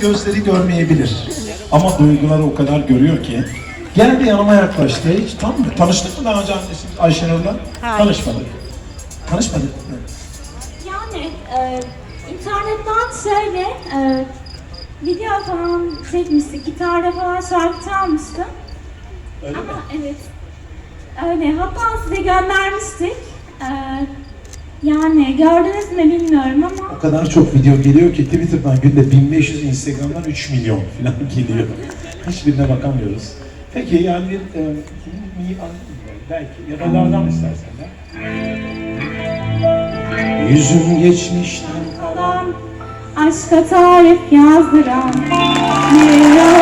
Gözleri görmeyebilir. Ama duyguları o kadar görüyor ki. Geldi yanıma yaklaştı. Hiç tam tanıştık mı daha önce annesi Ayşenur'la? Hayır. Tanışmadık. Tanışmadık mı? Yani e, internetten şöyle e, video falan çekmiştik, gitarda falan şarkı çalmıştım. Öyle mi? Ama evet, öyle. Hatta size göndermiştik. E, yani gördünüz mü bilmiyorum ama O kadar çok video geliyor ki Twitter'dan günde 1500, Instagram'dan 3 milyon falan geliyor. Hiçbirine bakamıyoruz. Peki yani e, mi, belki ya da lardan istersen de. Yüzüm geçmişten kalan aşka tarif yazdıran bir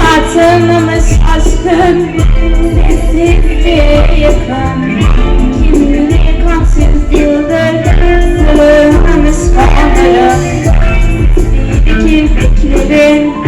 Hatırlamış aşkın sessizliğe yakın. Kimliğe kansız yıldır sığınmış kaldı Sendeki fikirlerin